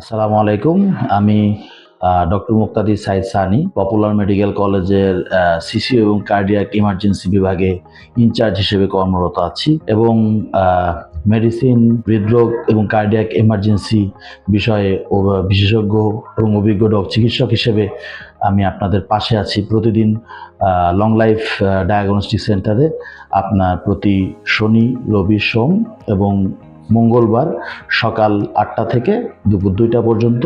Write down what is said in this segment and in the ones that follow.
আসসালামু আলাইকুম। আমি doctor Muktadi Sayeed Sunny, popular medical কলেজের সিসিও এবং কার্ডিয়াক ইমার্জেন্সি বিভাগে ইনচার্জ হিসেবে কর্মরত আছি এবং মেডিসিন, হৃদরোগ এবং কার্ডিয়াক ইমার্জেন্সি বিষয়ে বিশেষজ্ঞ এবং অভিজ্ঞ চিকিৎসক হিসেবে আমি আপনাদের পাশে আছি প্রতিদিন লং লাইফ ডায়াগনস্টিক সেন্টারে আপনার প্রতি শনি, রবি, সোম এবং মঙ্গলবার সকাল আটটা থেকে দুপুর দুইটা পর্যন্ত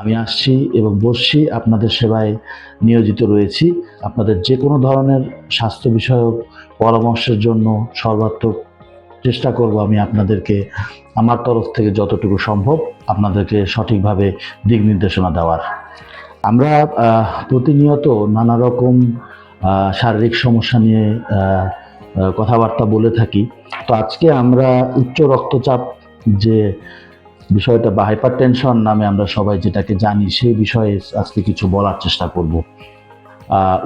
আমি আসছি এবং বসছি, আপনাদের সেবায় নিয়োজিত রয়েছি। আপনাদের যে কোনো ধরনের স্বাস্থ্য বিষয়ক পরামর্শের জন্য সর্বাত্মক চেষ্টা করব আমি আপনাদেরকে, আমার তরফ থেকে যতটুকু সম্ভব আপনাদেরকে সঠিকভাবে দিক নির্দেশনা দেওয়ার। আমরা প্রতিনিয়ত নানা রকম শারীরিক সমস্যা নিয়ে কথাবার্তা বলে থাকি। তো আজকে আমরা উচ্চ রক্তচাপ যে বিষয়টা, বা হাইপার টেনশন নামে আমরা সবাই যেটাকে জানি, সেই বিষয়ে আজকে কিছু বলার চেষ্টা করব।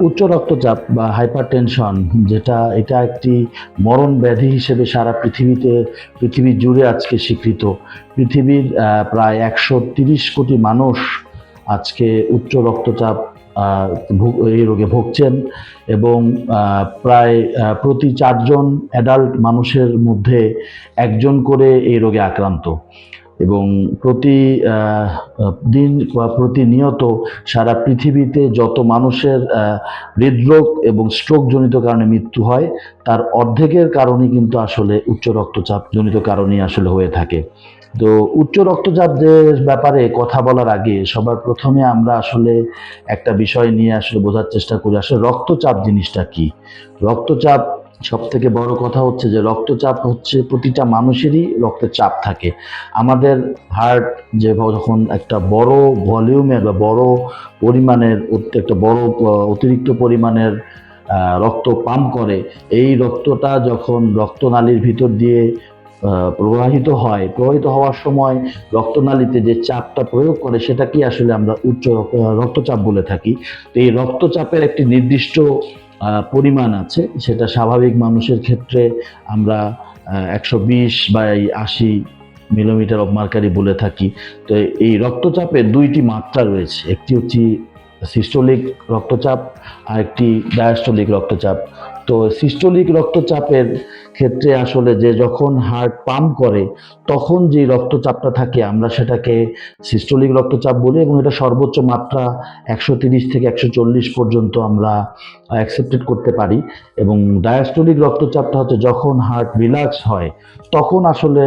উচ্চ রক্তচাপ বা হাইপার টেনশন যেটা, এটা একটি মরণ ব্যাধি হিসেবে সারা পৃথিবীতে, পৃথিবী জুড়ে আজকে স্বীকৃত। পৃথিবীর প্রায় একশো তিরিশ কোটি মানুষ আজকে উচ্চ রক্তচাপ এই রোগে ভুগছেন এবং প্রায় প্রতি চারজন অ্যাডাল্ট মানুষের মধ্যে একজন করে এই রোগে আক্রান্ত। এবং প্রতি দিন বা প্রতিনিয়ত সারা পৃথিবীতে যত মানুষের হৃদরোগ এবং স্ট্রোকজনিত কারণে মৃত্যু হয়, তার অর্ধেকের কারণই কিন্তু আসলে উচ্চ রক্তচাপ জনিত কারণেই আসলে হয়ে থাকে। তো উচ্চ রক্তচাপের ব্যাপারে কথা বলার আগে সবার প্রথমে আমরা আসলে একটা বিষয় নিয়ে আসলে বোঝার চেষ্টা করি। আসলে রক্তচাপ জিনিসটা কি? রক্তচাপ সব থেকে বড় কথা হচ্ছে যে রক্তচাপ হচ্ছে প্রতিটা মানুষেরই রক্তের চাপ থাকে। আমাদের হার্ট যে যখন একটা বড় ভলিউমের বা বড় পরিমাণের একটা বড়, অতিরিক্ত পরিমাণের রক্ত পাম্প করে, এই রক্তটা যখন রক্তনালীর ভিতর দিয়ে প্রবাহিত হয়। প্রবাহিত হওয়ার সময় রক্তনালীতে যে চাপটা প্রয়োগ করে সেটাকে আসলে আমরা উচ্চ রক্তচাপ বলে থাকি? তো এই রক্তচাপের একটি নির্দিষ্ট পরিমাণ আছে। সেটা স্বাভাবিক মানুষের ক্ষেত্রে আমরা একশো বিশ বা এই আশি মিলিমিটার অফ মার্কারি বলে থাকি। তো এই রক্তচাপের দুইটি মাত্রা রয়েছে। একটি হচ্ছে সিস্টোলিক রক্তচাপ আর একটি ডায়াস্টোলিক রক্তচাপ। তো সিস্টোলিক রক্তচাপের ক্ষেত্রে আসলে যে যখন হার্ট পাম্প করে, তখন যে রক্তচাপটা থাকে, আমরা সেটাকে সিস্টোলিক রক্তচাপ বলি এবং এটা সর্বোচ্চ মাত্রা একশো তিরিশ থেকে একশো চল্লিশ পর্যন্ত আমরা অ্যাকসেপ্টেড করতে পারি। এবং ডায়াস্টোলিক রক্তচাপটা হচ্ছে যখন হার্ট রিল্যাক্স হয়, তখন আসলে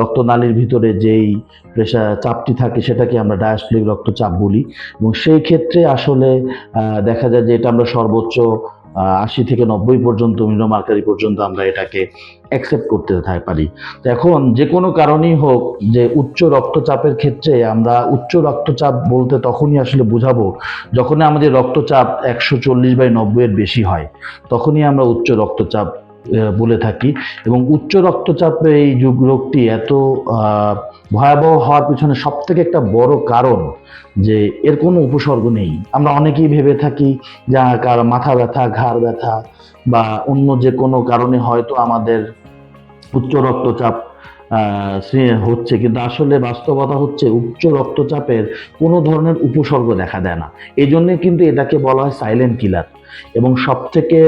রক্তনালীর ভিতরে যেই প্রেশার চাপটি থাকে, সেটাকে আমরা ডায়াস্টোলিক রক্তচাপ বলি। এবং সেই ক্ষেত্রে আসলে দেখা যায় যে এটা আমরা সর্বোচ্চ আশি থেকে নব্বই পর্যন্ত মিনোমার্কারি পর্যন্ত আমরা এটাকে অ্যাকসেপ্ট করতে পারি। তো এখন যে কোনো কারণেই হোক যে উচ্চ রক্তচাপের ক্ষেত্রে আমরা উচ্চ রক্তচাপ বলতে তখনই আসলে বোঝাবো যখনই আমাদের রক্তচাপ একশো চল্লিশ বাই নব্বইয়ের বেশি হয়, তখনই আমরা উচ্চ রক্তচাপ বলে থাকি। এবং উচ্চ রক্তচাপে এই যুগ রোগটি এত ভয়াবহ হওয়ার পিছনে সব থেকে একটা বড় কারণ যে এর কোনো উপসর্গ নেই। আমরা অনেকেই ভেবে থাকি যা কার মাথা ব্যথা, ঘাড় ব্যথা বা অন্য যে কোনো কারণে হয়তো আমাদের উচ্চ রক্তচাপ হচ্ছে। কিন্তু আসলে বাস্তবতা হচ্ছে উচ্চ রক্তচাপের কোনো ধরনের উপসর্গ দেখা দেয় না। এই জন্যে কিন্তু এটাকে বলা হয় সাইলেন্ট কিলার এবং সব থেকে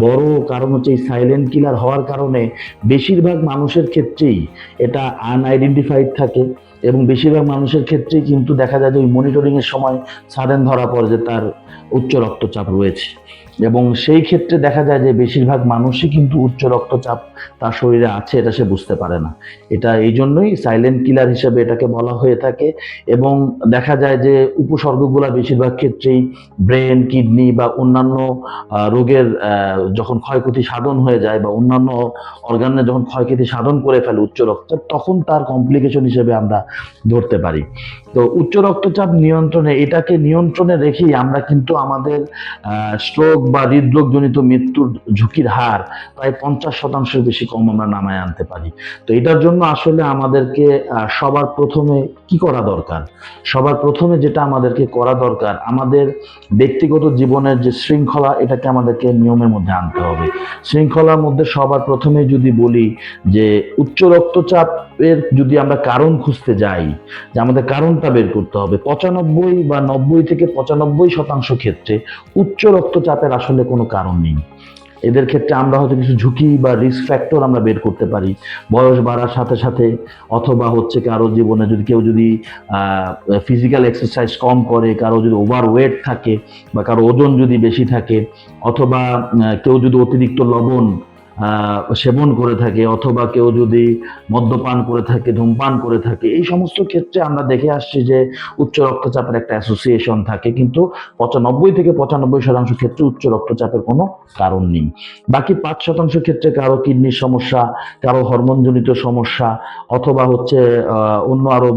বড় কারণ হচ্ছে এই সাইলেন্ট কিলার হওয়ার কারণে বেশিরভাগ মানুষের ক্ষেত্রেই এটা আনআইডেন্টিফাইড থাকে এবং বেশিরভাগ মানুষের ক্ষেত্রেই কিন্তু দেখা যায় যে ওই মনিটরিংয়ের সময় সাডেন ধরা পড়ে যে তার উচ্চ রক্তচাপ রয়েছে। এবং সেই ক্ষেত্রে দেখা যায় যে বেশিরভাগ মানুষই কিন্তু উচ্চ রক্তচাপ তার শরীরে আছে এটা সে বুঝতে পারে না। এটা এই জন্যই সাইলেন্ট কিলার হিসেবে এটাকে বলা হয়ে থাকে এবং দেখা যায় যে উপসর্গগুলা বেশিরভাগ ক্ষেত্রেই ব্রেন কিডনি বা অন্যান্য আহ, রোগের যখন ক্ষয়ক্ষতি সাধন হয়ে যায় বা অন্যান্য অর্গানে যখন ক্ষয়ক্ষতি সাধন করে ফেলে উচ্চ রক্তচাপ তখন তার কমপ্লিকেশন হিসেবে আমরা ধরতে পারি। তো উচ্চ রক্তচাপ নিয়ন্ত্রণে এটাকে নিয়ন্ত্রণে রেখেই আমরা কিন্তু আমাদের স্ট্রোক বা হৃদরোগজনিত মৃত্যুর ঝুঁকির হার প্রায় পঞ্চাশ শতাংশের বেশি কম আমরা নামায় আনতে পারি। তো এটার জন্য আসলে আমাদেরকে সবার প্রথমে কি করা দরকার? সবার প্রথমে যেটা আমাদেরকে করা দরকার আমাদের ব্যক্তিগত জীবনের যে শৃঙ্খলা শৃঙ্খলা এটাকে আমাদেরকে নিয়মের মধ্যে আনতে হবে। শৃঙ্খলার মধ্যে সবার প্রথমে যদি বলি যে উচ্চ রক্তচাপের যদি আমরা কারণ খুঁজতে যাই, যে আমাদের কারণটা বের করতে হবে, পঁচানব্বই বা নব্বই থেকে পঁচানব্বই শতাংশ ক্ষেত্রে উচ্চ রক্তচাপের আসলে কোনো কারণ নেই। এদের ক্ষেত্রে আমরা হয়তো কিছু ঝুঁকি বা রিস্ক ফ্যাক্টর আমরা বের করতে পারি। বয়স বাড়ার সাথে সাথে অথবা হচ্ছে কারও জীবনে যদি কেউ যদি ফিজিক্যাল এক্সারসাইজ কম করে, কারও যদি ওভার ওয়েট থাকে বা কারও ওজন যদি বেশি থাকে, অথবা কেউ যদি অতিরিক্ত লবণ সেবন করে থাকে অথবা কেউ যদি মদ্যপান করে থাকে, ধূমপান করে থাকে, এই সমস্ত ক্ষেত্রে আমরা দেখে আসছি যে উচ্চ রক্তচাপের একটা অ্যাসোসিয়েশন থাকে। কিন্তু পঁচানব্বই থেকে পঁচানব্বই শতাংশ ক্ষেত্রে উচ্চ রক্তচাপের কোনো কারণ নেই। বাকি পাঁচ শতাংশ ক্ষেত্রে কারও কিডনির সমস্যা, কারও হরমোনজনিত সমস্যা, অথবা হচ্ছে অন্য আরও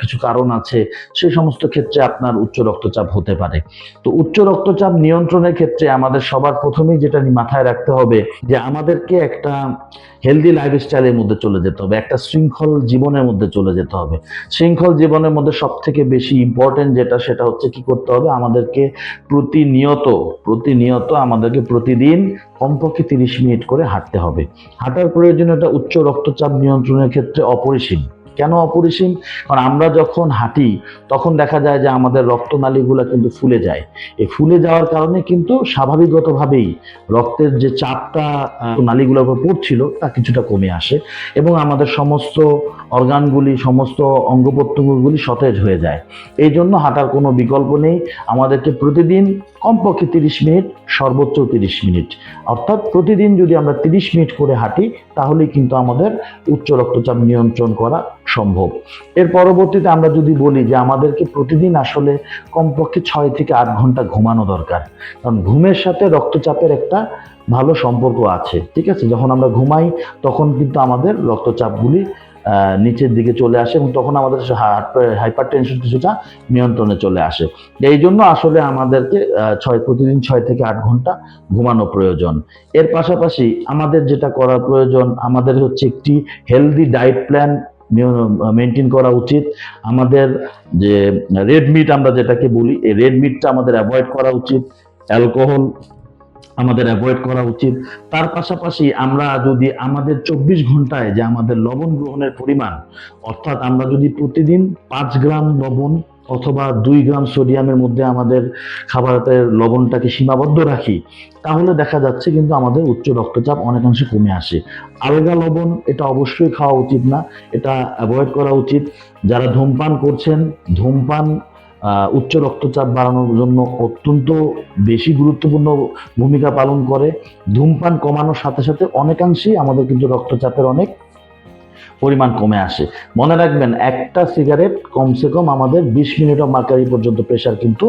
কিছু কারণ আছে সেই সমস্ত ক্ষেত্রে আপনার উচ্চ রক্তচাপ হতে পারে। তো উচ্চ রক্তচাপ নিয়ন্ত্রণের ক্ষেত্রে আমাদের সবার প্রথমেই যেটা মাথায় রাখতে হবে যে আমাদেরকে একটা হেলদি লাইফস্টাইলের মধ্যে চলে যেতে হবে, একটা শৃঙ্খল জীবনের মধ্যে চলে যেতে হবে। শৃঙ্খল জীবনের মধ্যে সব থেকে বেশি ইম্পর্টেন্ট যেটা, সেটা হচ্ছে কি করতে হবে? আমাদেরকে প্রতিনিয়ত প্রতিনিয়ত আমাদেরকে প্রতিদিন কমপক্ষে তিরিশ মিনিট করে হাঁটতে হবে। হাঁটার প্রয়োজনীয়তা উচ্চ রক্তচাপ নিয়ন্ত্রণের ক্ষেত্রে অপরিসীম। কেন অপরিসীম? কারণ আমরা যখন হাঁটি, তখন দেখা যায় যে আমাদের রক্তনালীগুলো কিন্তু ফুলে যায়। এই ফুলে যাওয়ার কারণে কিন্তু স্বাভাবিকগতভাবেই রক্তের যে চাপটা নালীগুলোর উপর পড়ছিল, তা কিছুটা কমে আসে এবং আমাদের সমস্ত অর্গানগুলি, সমস্ত অঙ্গ প্রত্যঙ্গগুলি সতেজ হয়ে যায়। এই জন্য হাঁটার কোনো বিকল্প নেই। আমাদেরকে প্রতিদিন কমপক্ষে তিরিশ মিনিট, সর্বোচ্চ তিরিশ মিনিট। অর্থাৎ প্রতিদিন যদি আমরা তিরিশ মিনিট করে হাঁটি, তাহলেই কিন্তু আমাদের উচ্চ রক্তচাপ নিয়ন্ত্রণ করা সম্ভব। এর পরবর্তীতে আমরা যদি বলি যে আমাদেরকে প্রতিদিন আসলে কমপক্ষে ছয় থেকে আট ঘণ্টা ঘুমানো দরকার। কারণ ঘুমের সাথে রক্তচাপের একটা ভালো সম্পর্ক আছে, ঠিক আছে? যখন আমরা ঘুমাই, তখন কিন্তু আমাদের রক্তচাপগুলি নিচের দিকে চলে আসে এবং তখন আমাদের হাইপার টেনশন কিছুটা নিয়ন্ত্রণে চলে আসে। এই জন্য আসলে আমাদেরকে ছয় প্রতিদিন ছয় থেকে আট ঘণ্টা ঘুমানো প্রয়োজন। এর পাশাপাশি আমাদের যেটা করা প্রয়োজন, আমাদের হচ্ছে একটি হেলদি ডায়েট প্ল্যান মেনটেন করা উচিত। আমাদের যে রেড মিট আমরা যেটাকে বলি, এই রেড মিটটা আমাদের অ্যাভয়েড করা উচিত। অ্যালকোহল আমাদের অ্যাভয়েড করা উচিত। তার পাশাপাশি আমরা যদি আমাদের চব্বিশ ঘন্টায় যে আমাদের লবণ গ্রহণের পরিমাণ, অর্থাৎ আমরা যদি প্রতিদিন পাঁচ গ্রাম লবণ অথবা দুই গ্রাম সোডিয়ামের মধ্যে আমাদের খাবারের লবণটাকে সীমাবদ্ধ রাখি, তাহলে দেখা যাচ্ছে কিন্তু আমাদের উচ্চ রক্তচাপ অনেকাংশে কমে আসে। আলগা লবণ এটা অবশ্যই খাওয়া উচিত না, এটা অ্যাভয়েড করা উচিত। যারা ধূমপান করছেন, ধূমপান উচ্চ রক্তচাপ বাড়ানোর জন্য অত্যন্ত বেশি গুরুত্বপূর্ণ ভূমিকা পালন করে। ধূমপান কমানোর সাথে সাথে অনেকাংশেই আমাদের কিন্তু রক্তচাপের অনেক পরিমাণ কমে আসে। মনে রাখবেন, একটা সিগারেট কমসে কম আমাদের বিশ মিনিট মার্কারি পর্যন্ত প্রেশার কিন্তু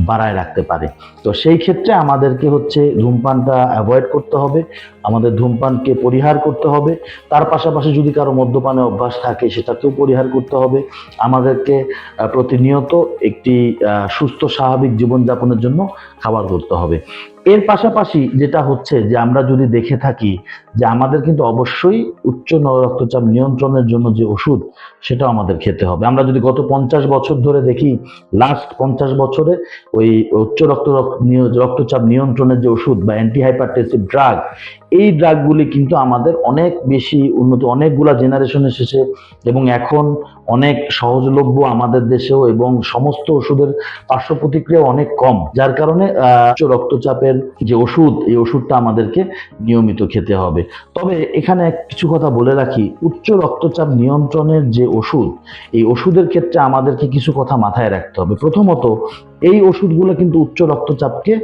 বাড়ায় রাখতে পারে। তো সেই ক্ষেত্রে আমাদেরকে হচ্ছে ধূমপানটা অ্যাভয়েড করতে হবে। আমাদের ধূমপানকে পরিহার করতে হবে। তার পাশাপাশি যদি কারও মদ্যপানের অভ্যাস থাকে, সেটাকেও পরিহার করতে হবে। আমাদেরকে প্রতিনিয়ত একটি সুস্থ, স্বাভাবিক জীবনযাপনের জন্য খাবার করতে হবে। এর পাশাপাশি যেটা হচ্ছে যে, আমরা যদি দেখে থাকি যে, আমাদের কিন্তু অবশ্যই উচ্চ রক্তচাপ নিয়ন্ত্রণের জন্য যে ওষুধ, সেটাও আমাদের খেতে হবে। আমরা যদি গত পঞ্চাশ বছর ধরে দেখি লাস্ট পঞ্চাশ বছরে ওই উচ্চ রক্ত- রক্তচাপ নিয়ন্ত্রণের যে ওষুধ বা অ্যান্টিহাইপারটেসিভ ড্রাগ এই ড্রাগগুলি কিন্তু আমাদের অনেক বেশি উন্নত, অনেকগুলা জেনারেশন এসেছে এবং এখন অনেক সহজলভ্য আমাদের দেশেও এবং সমস্ত ওষুধের পার্শ্ব প্রতিক্রিয়া অনেক কম, যার কারণে রক্তচাপের যে ওষুধ, এই ওষুধটা আমাদেরকে নিয়মিত খেতে হবে। তবে এখানে কিছু কথা বলে রাখি, উচ্চ রক্তচাপ নিয়ন্ত্রণের যে ওষুধ, এই ওষুধের ক্ষেত্রে আমাদেরকে কিছু কথা মাথায় রাখতে হবে। প্রথমত, এই ওষুধগুলো কিন্তু উচ্চ রক্তচাপকে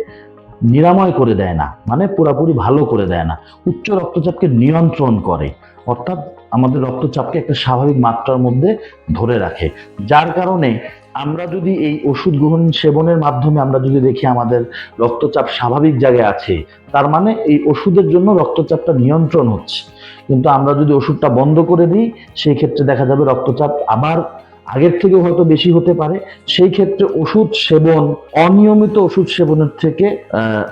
নিরাময় করে দেয় না মানে পুরাপুরি ভালো করে দেয় না। উচ্চ রক্তচাপকে নিয়ন্ত্রণ করে, অর্থাৎ আমাদের রক্তচাপকে একটা স্বাভাবিক মাত্রার মধ্যে ধরে রাখে। যার কারণে আমরা যদি এই ওষুধ গ্রহণ সেবনের মাধ্যমে আমরা যদি দেখি আমাদের রক্তচাপ স্বাভাবিক জায়গায় আছে, তার মানে এই ওষুধের জন্য রক্তচাপটা নিয়ন্ত্রণ হচ্ছে। কিন্তু আমরা যদি ওষুধটা বন্ধ করে দিই, সেই ক্ষেত্রে দেখা যাবে রক্তচাপ আবার আগের থেকেও হয়তো বেশি হতে পারে। সেই ক্ষেত্রে ওষুধ সেবন, অনিয়মিত ওষুধ সেবনের থেকে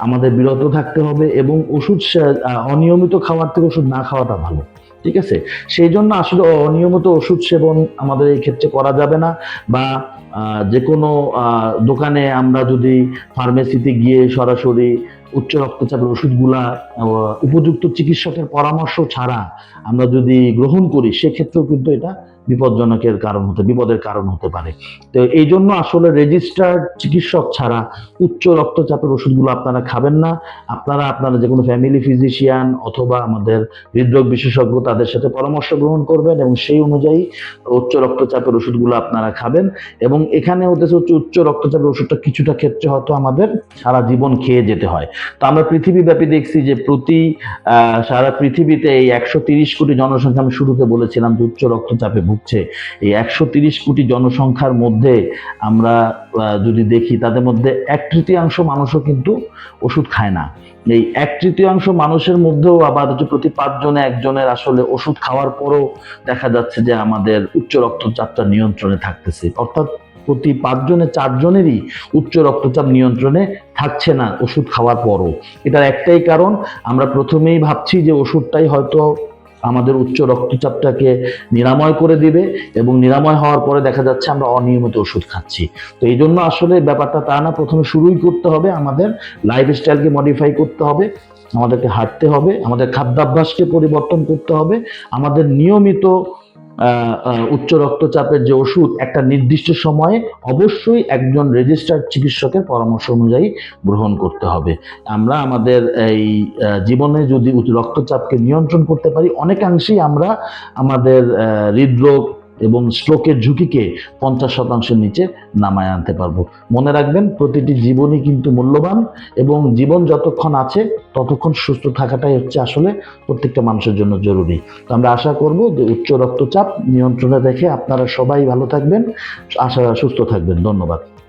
আমাদের বিরত থাকতে হবে এবং ওষুধ অনিয়মিত খাওয়ার থেকে ওষুধ না খাওয়াটা ভালো, ঠিক আছে? সেই জন্য আসলে অনিয়মিত ওষুধ সেবন আমাদের এই ক্ষেত্রে করা যাবে না বা যে কোনো দোকানে আমরা যদি ফার্মেসিতে গিয়ে সরাসরি উচ্চ রক্তচাপের ওষুধগুলা উপযুক্ত চিকিৎসকের পরামর্শ ছাড়া আমরা যদি গ্রহণ করি, সেক্ষেত্রেও কিন্তু এটা বিপজ্জনকের কারণ হতে, বিপদের কারণ হতে পারে। তো এই জন্য আসলে রেজিস্টার্ড চিকিৎসক ছাড়া উচ্চ রক্তচাপের ওষুধগুলো আপনারা খাবেন না। আপনারা আপনারা যে কোনো ফ্যামিলি ফিজিশিয়ান অথবা আমাদের হৃদরোগ বিশেষজ্ঞ তাদের সাথে পরামর্শ গ্রহণ করবেন এবং সেই অনুযায়ী উচ্চ রক্তচাপের ওষুধগুলো আপনারা খাবেন এবং এখানে হতেছে হচ্ছে উচ্চ রক্তচাপের ওষুধটা কিছুটা ক্ষেত্রে হয়তো আমাদের সারা জীবন খেয়ে যেতে হয়। তো আমরা পৃথিবীব্যাপী দেখছি যে প্রতি সারা পৃথিবীতে এই একশো তিরিশ কোটি জনসংখ্যা, আমি শুরুতে বলেছিলাম যে উচ্চ রক্তচাপে ভুগছে এই একশো কোটি জনসংখ্যার মধ্যে আমরা যদি দেখি, তাদের মধ্যে এক তৃতীয়াংশ মানুষও কিন্তু ওষুধ খায় না। এই এক তৃতীয়াংশ মানুষের মধ্যেও আবার হচ্ছে প্রতি পাঁচজনে একজনের আসলে ওষুধ খাওয়ার পরও দেখা যাচ্ছে যে আমাদের উচ্চ রক্তচাপটা নিয়ন্ত্রণে থাকতেছে। অর্থাৎ প্রতি পাঁচজনে চারজনেরই উচ্চ রক্তচাপ নিয়ন্ত্রণে থাকছে না ওষুধ খাওয়ার পরও। এটার একটাই কারণ, আমরা প্রথমেই ভাবছি যে ওষুধটাই হয়তো আমাদের উচ্চ রক্তচাপটাকে নিরাময় করে দিবে এবং নিরাময় হওয়ার পরে দেখা যাচ্ছে আমরা অনিয়মিত ওষুধ খাচ্ছি। তো এই জন্য আসলে ব্যাপারটা তা না, প্রথমে শুরুই করতে হবে আমাদের লাইফস্টাইলকে মডিফাই করতে হবে, আমাদেরকে হাঁটতে হবে, আমাদের খাদ্যাভ্যাসকে পরিবর্তন করতে হবে, আমাদের নিয়মিত উচ্চ রক্তচাপের যে ওষুধ, একটা নির্দিষ্ট সময়ে অবশ্যই একজন রেজিস্টার্ড চিকিৎসকের পরামর্শ অনুযায়ী গ্রহণ করতে হবে। আমরা আমাদের এই জীবনে যদি রক্তচাপকে নিয়ন্ত্রণ করতে পারি, অনেকাংশেই আমরা আমাদের হৃদরোগ এবং স্ট্রোকের ঝুঁকিকে পঞ্চাশ শতাংশের নিচে নামায় আনতে পারব। মনে রাখবেন, প্রতিটি জীবনই কিন্তু মূল্যবান এবং জীবন যতক্ষণ আছে, ততক্ষণ সুস্থ থাকাটাই হচ্ছে আসলে প্রত্যেকটা মানুষের জন্য জরুরি। তো আমরা আশা করব যে উচ্চ রক্তচাপ নিয়ন্ত্রণে দেখে আপনারা সবাই ভালো থাকবেন, আশা সুস্থ থাকবেন। ধন্যবাদ।